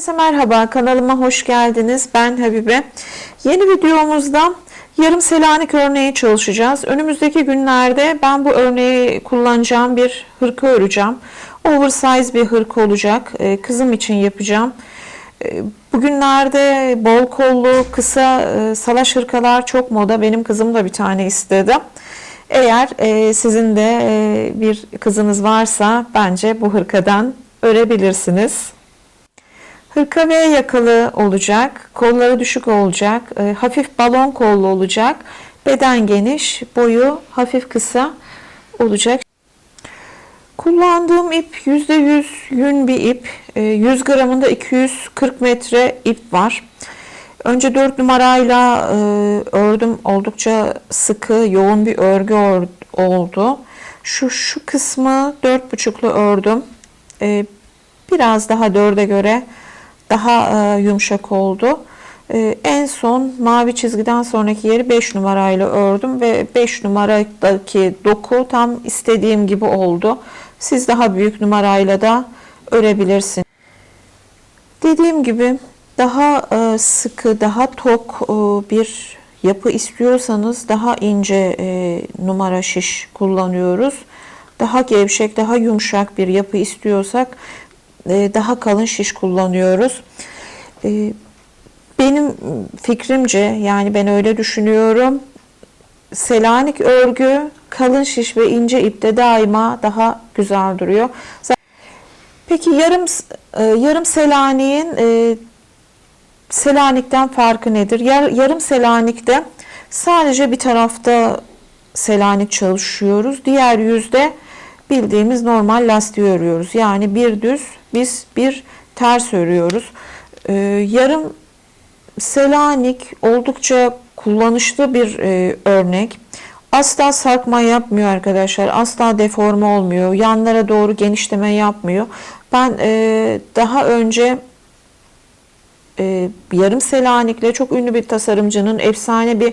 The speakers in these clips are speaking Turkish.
Herkese merhaba, kanalıma hoş geldiniz. Ben Habibe. Yeni videomuzda yarım selanik örneği çalışacağız. Önümüzdeki günlerde ben bu örneği kullanacağım bir hırka öreceğim. Oversize bir hırka olacak. Ee, Kızım için yapacağım. Ee, Bugünlerde bol kollu, kısa e, salaş hırkalar çok moda. Benim kızım da bir tane istedi. Eğer e, sizin de e, bir kızınız varsa bence bu hırkadan örebilirsiniz. Hırka V yakalı olacak, kolları düşük olacak, e, hafif balon kollu olacak, beden geniş, boyu hafif kısa olacak. Kullandığım ip %100 yün bir ip. E, 100 gramında 240 metre ip var. Önce 4 numarayla e, ördüm. Oldukça sıkı, yoğun bir örgü ör- oldu. Şu şu kısmı 4,5'lu ördüm. E, biraz daha 4'e göre daha e, yumuşak oldu. E, en son mavi çizgiden sonraki yeri 5 numarayla ördüm ve 5 numaradaki doku tam istediğim gibi oldu. Siz daha büyük numarayla da örebilirsiniz. Dediğim gibi daha e, sıkı, daha tok e, bir yapı istiyorsanız daha ince e, numara şiş kullanıyoruz. Daha gevşek, daha yumuşak bir yapı istiyorsak e, daha kalın şiş kullanıyoruz. E, Benim fikrimce yani ben öyle düşünüyorum. Selanik örgü kalın şiş ve ince ipte daima daha güzel duruyor. Peki yarım e, yarım Selanik'in e, Selanik'ten farkı nedir? Yar, yarım Selanik'te sadece bir tarafta Selanik çalışıyoruz. Diğer yüzde bildiğimiz normal lastiği örüyoruz. Yani bir düz biz bir ters örüyoruz. E, yarım Selanik oldukça kullanışlı bir e, örnek. Asla sarkma yapmıyor arkadaşlar. Asla deforme olmuyor. Yanlara doğru genişleme yapmıyor. Ben e, daha önce e, yarım Selanik'le çok ünlü bir tasarımcının efsane bir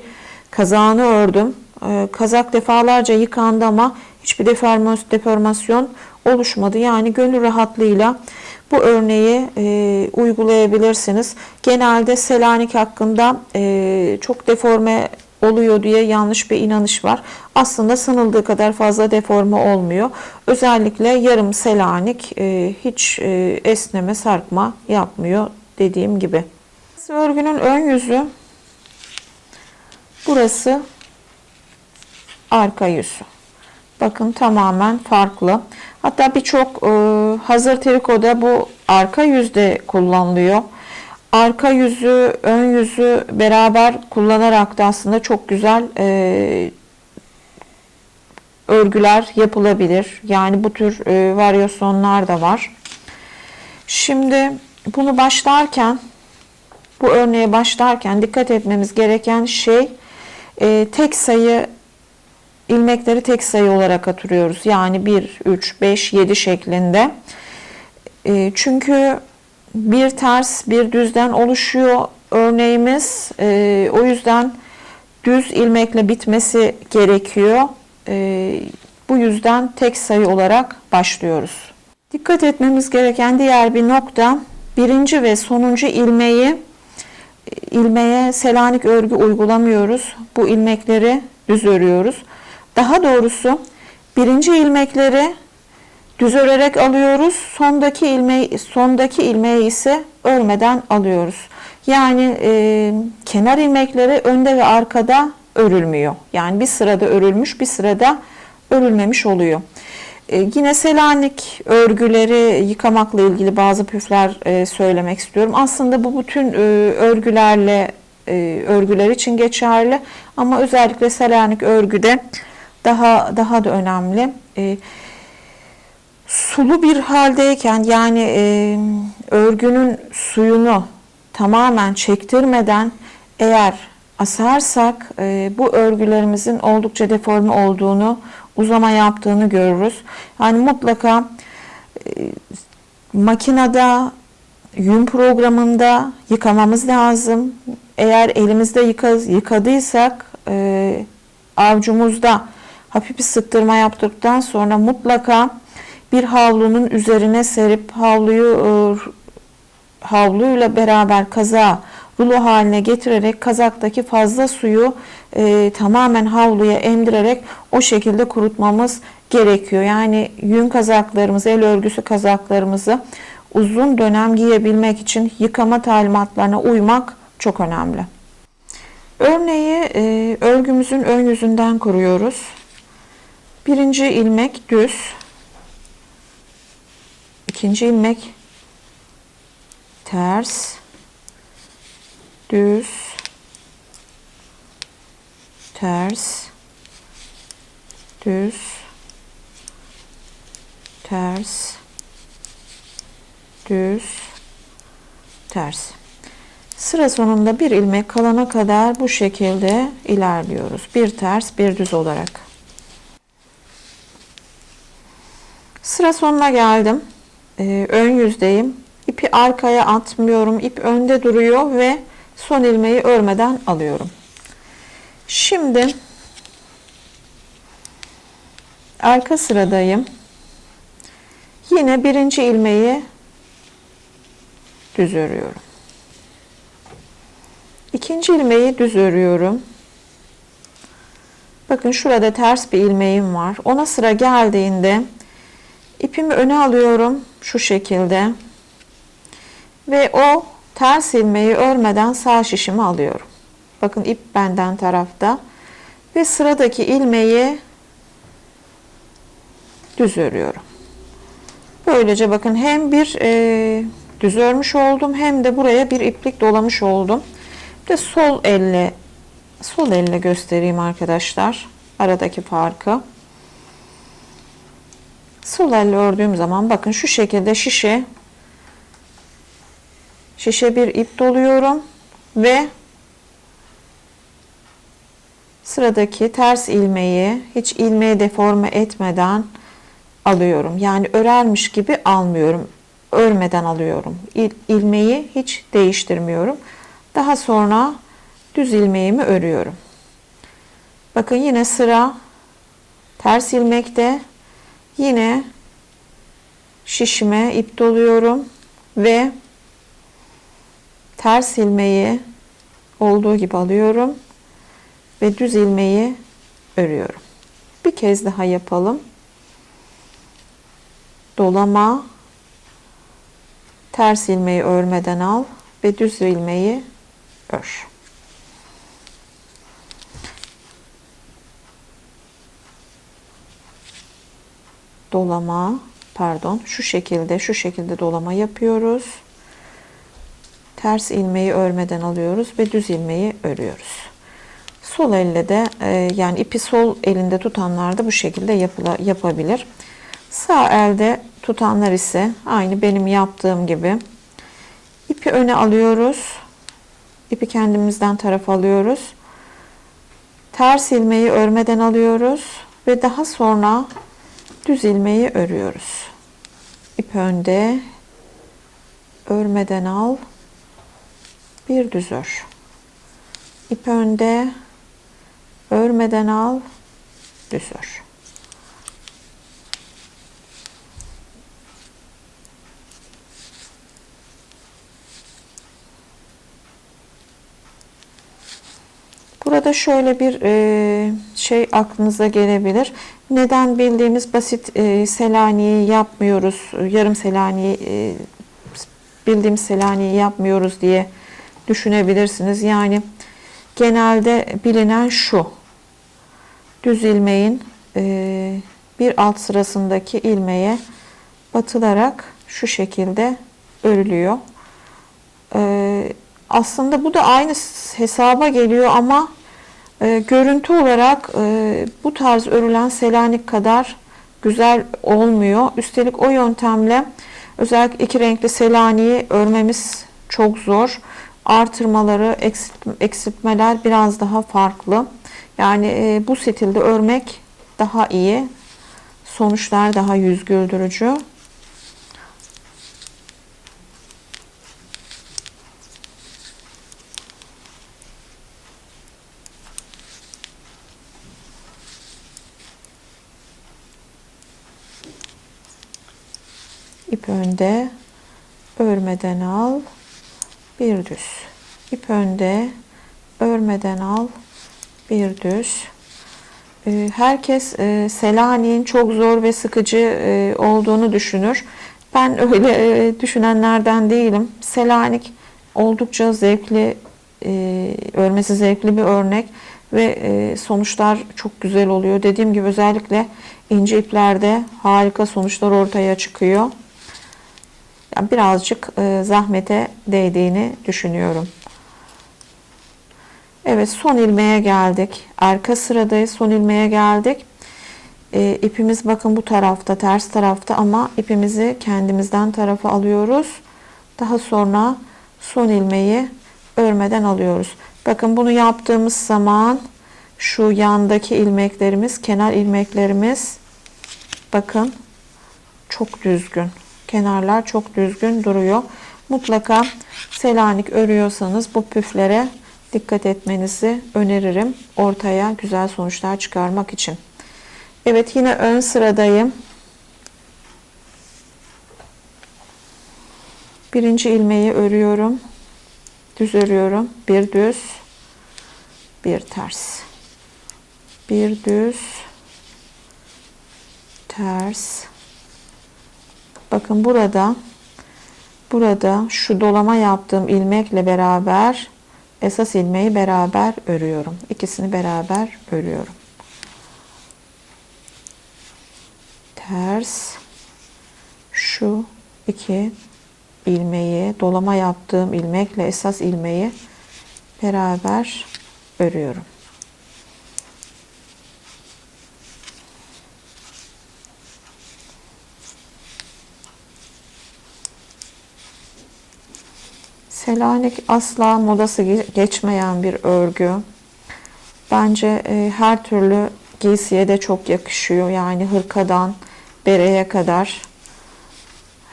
kazağını ördüm. E, kazak defalarca yıkandı ama hiçbir deformas- deformasyon oluşmadı. Yani gönül rahatlığıyla bu örneği e, uygulayabilirsiniz. Genelde Selanik hakkında e, çok deforme oluyor diye yanlış bir inanış var. Aslında sanıldığı kadar fazla deforme olmuyor. Özellikle yarım Selanik e, hiç e, esneme, sarkma yapmıyor dediğim gibi. Örgünün ön yüzü burası arka yüzü. Bakın tamamen farklı. Hatta birçok e, hazır trikoda bu arka yüzde kullanılıyor. Arka yüzü, ön yüzü beraber kullanarak da aslında çok güzel e, örgüler yapılabilir. Yani bu tür e, varyasyonlar da var. Şimdi bunu başlarken, bu örneğe başlarken dikkat etmemiz gereken şey e, tek sayı ilmekleri tek sayı olarak atıyoruz. Yani 1, 3, 5, 7 şeklinde. E, çünkü bir ters bir düzden oluşuyor örneğimiz. E, o yüzden düz ilmekle bitmesi gerekiyor. E, bu yüzden tek sayı olarak başlıyoruz. Dikkat etmemiz gereken diğer bir nokta birinci ve sonuncu ilmeği ilmeğe Selanik örgü uygulamıyoruz. Bu ilmekleri düz örüyoruz. Daha doğrusu birinci ilmekleri düz örerek alıyoruz. Sondaki ilmeği sondaki ilmeği ise örmeden alıyoruz. Yani e, kenar ilmekleri önde ve arkada örülmüyor. Yani bir sırada örülmüş, bir sırada örülmemiş oluyor. E, yine Selanik örgüleri yıkamakla ilgili bazı püfler e, söylemek istiyorum. Aslında bu bütün e, örgülerle e, örgüler için geçerli ama özellikle Selanik örgüde daha daha da önemli. E, sulu bir haldeyken yani e, örgünün suyunu tamamen çektirmeden eğer asarsak e, bu örgülerimizin oldukça deforme olduğunu, uzama yaptığını görürüz. Yani mutlaka e, makinede yün programında yıkamamız lazım. Eğer elimizde yıka, yıkadıysak e, avcumuzda hafif bir sıktırma yaptıktan sonra mutlaka bir havlunun üzerine serip havluyu e, havluyla beraber kazağı rulo haline getirerek kazaktaki fazla suyu e, tamamen havluya emdirerek o şekilde kurutmamız gerekiyor. Yani yün kazaklarımızı, el örgüsü kazaklarımızı uzun dönem giyebilmek için yıkama talimatlarına uymak çok önemli. Örneği e, örgümüzün ön yüzünden kuruyoruz. Birinci ilmek düz. ikinci ilmek ters. Düz. Ters. Düz. Ters. Düz. Ters. Sıra sonunda bir ilmek kalana kadar bu şekilde ilerliyoruz. Bir ters, bir düz olarak. Sıra sonuna geldim. Ee, ön yüzdeyim. İpi arkaya atmıyorum. İp önde duruyor ve son ilmeği örmeden alıyorum. Şimdi arka sıradayım. Yine birinci ilmeği düz örüyorum. İkinci ilmeği düz örüyorum. Bakın şurada ters bir ilmeğim var. Ona sıra geldiğinde ipimi öne alıyorum şu şekilde. Ve o ters ilmeği örmeden sağ şişimi alıyorum. Bakın ip benden tarafta. Ve sıradaki ilmeği düz örüyorum. Böylece bakın hem bir e, düz örmüş oldum hem de buraya bir iplik dolamış oldum. Bir de sol elle sol elle göstereyim arkadaşlar aradaki farkı. Elle ördüğüm zaman bakın şu şekilde şişe şişe bir ip doluyorum ve sıradaki ters ilmeği hiç ilmeği deforme etmeden alıyorum. Yani örermiş gibi almıyorum. Örmeden alıyorum. İl, ilmeği hiç değiştirmiyorum. Daha sonra düz ilmeğimi örüyorum. Bakın yine sıra ters ilmekte yine şişime ip doluyorum ve ters ilmeği olduğu gibi alıyorum ve düz ilmeği örüyorum. Bir kez daha yapalım. Dolama ters ilmeği örmeden al ve düz ilmeği ör. Dolama, pardon, şu şekilde, şu şekilde dolama yapıyoruz. Ters ilmeği örmeden alıyoruz ve düz ilmeği örüyoruz. Sol elle de e, yani ipi sol elinde tutanlar da bu şekilde yapıla, yapabilir. Sağ elde tutanlar ise aynı benim yaptığım gibi ipi öne alıyoruz ipi kendimizden taraf alıyoruz. Ters ilmeği örmeden alıyoruz ve daha sonra düz ilmeği örüyoruz. İp önde örmeden al. Bir düz ör. İp önde örmeden al. Düz ör. Burada şöyle bir e, şey aklınıza gelebilir. Neden bildiğimiz basit e, selaniyi yapmıyoruz, yarım selaniyi e, bildiğimiz selaniyi yapmıyoruz diye düşünebilirsiniz. Yani genelde bilinen şu. Düz ilmeğin e, bir alt sırasındaki ilmeğe batılarak şu şekilde örülüyor. E, aslında bu da aynı hesaba geliyor ama e, görüntü olarak e, bu tarz örülen Selanik kadar güzel olmuyor. Üstelik o yöntemle özellikle iki renkli Selanik'i örmemiz çok zor. Artırmaları, eksiltmeler biraz daha farklı. Yani e, bu stilde örmek daha iyi. Sonuçlar daha yüz güldürücü. İp önde örmeden al bir düz. İp önde, örmeden al, bir düz. Ee, Herkes e, Selanik'in çok zor ve sıkıcı e, olduğunu düşünür. Ben öyle e, düşünenlerden değilim. Selanik oldukça zevkli, örmesi zevkli bir örnek ve sonuçlar çok güzel oluyor. Dediğim gibi özellikle ince iplerde harika sonuçlar ortaya çıkıyor. Yani birazcık e, zahmete değdiğini düşünüyorum. Evet son ilmeğe geldik. Arka sıradayız. Son ilmeğe geldik. E, ipimiz bakın bu tarafta, ters tarafta ama ipimizi kendimizden tarafa alıyoruz. Daha sonra son ilmeği örmeden alıyoruz. Bakın bunu yaptığımız zaman şu yandaki ilmeklerimiz, kenar ilmeklerimiz bakın çok düzgün. Kenarlar çok düzgün duruyor. Mutlaka Selanik örüyorsanız bu püflere dikkat etmenizi öneririm. Ortaya güzel sonuçlar çıkarmak için. Evet yine ön sıradayım. Birinci ilmeği örüyorum. Düz örüyorum. Bir düz, bir ters. Bir düz, ters. Bakın burada burada şu dolama yaptığım ilmekle beraber esas ilmeği beraber örüyorum. İkisini beraber örüyorum. Ters şu iki ilmeği dolama yaptığım ilmekle esas ilmeği beraber örüyorum. Selanik asla modası geçmeyen bir örgü. Bence e, her türlü giysiye de çok yakışıyor. Yani hırkadan bereye kadar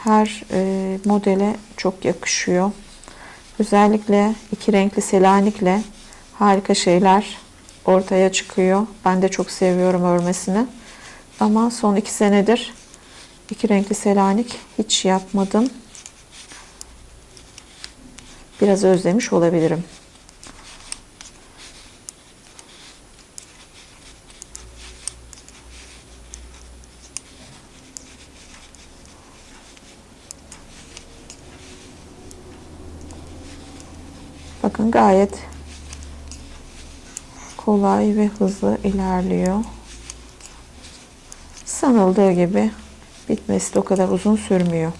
her e, modele çok yakışıyor. Özellikle iki renkli Selanik'le harika şeyler ortaya çıkıyor. Ben de çok seviyorum örmesini. Ama son iki senedir iki renkli Selanik hiç yapmadım biraz özlemiş olabilirim. Bakın gayet kolay ve hızlı ilerliyor. Sanıldığı gibi bitmesi de o kadar uzun sürmüyor.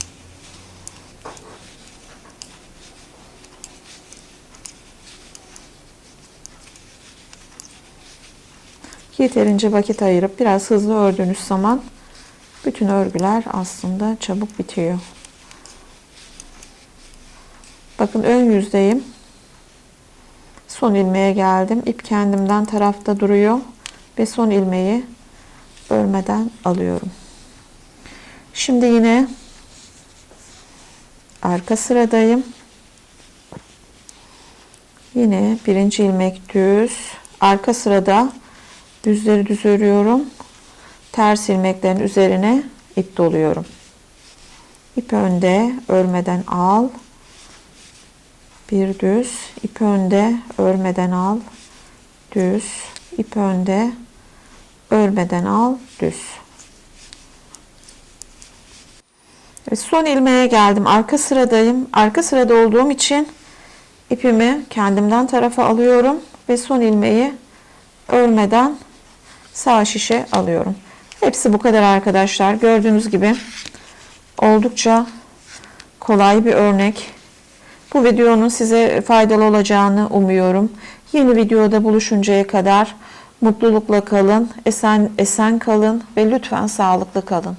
Yeterince vakit ayırıp biraz hızlı ördüğünüz zaman bütün örgüler aslında çabuk bitiyor. Bakın ön yüzdeyim. Son ilmeğe geldim. İp kendimden tarafta duruyor ve son ilmeği örmeden alıyorum. Şimdi yine arka sıradayım. Yine birinci ilmek düz. Arka sırada Düzleri düz örüyorum. Ters ilmeklerin üzerine ip doluyorum. İp önde örmeden al. Bir düz. ip önde örmeden al. Düz. ip önde örmeden al. Düz. Evet, son ilmeğe geldim. Arka sıradayım. Arka sırada olduğum için ipimi kendimden tarafa alıyorum ve son ilmeği örmeden sağ şişe alıyorum. Hepsi bu kadar arkadaşlar. Gördüğünüz gibi oldukça kolay bir örnek. Bu videonun size faydalı olacağını umuyorum. Yeni videoda buluşuncaya kadar mutlulukla kalın, esen esen kalın ve lütfen sağlıklı kalın.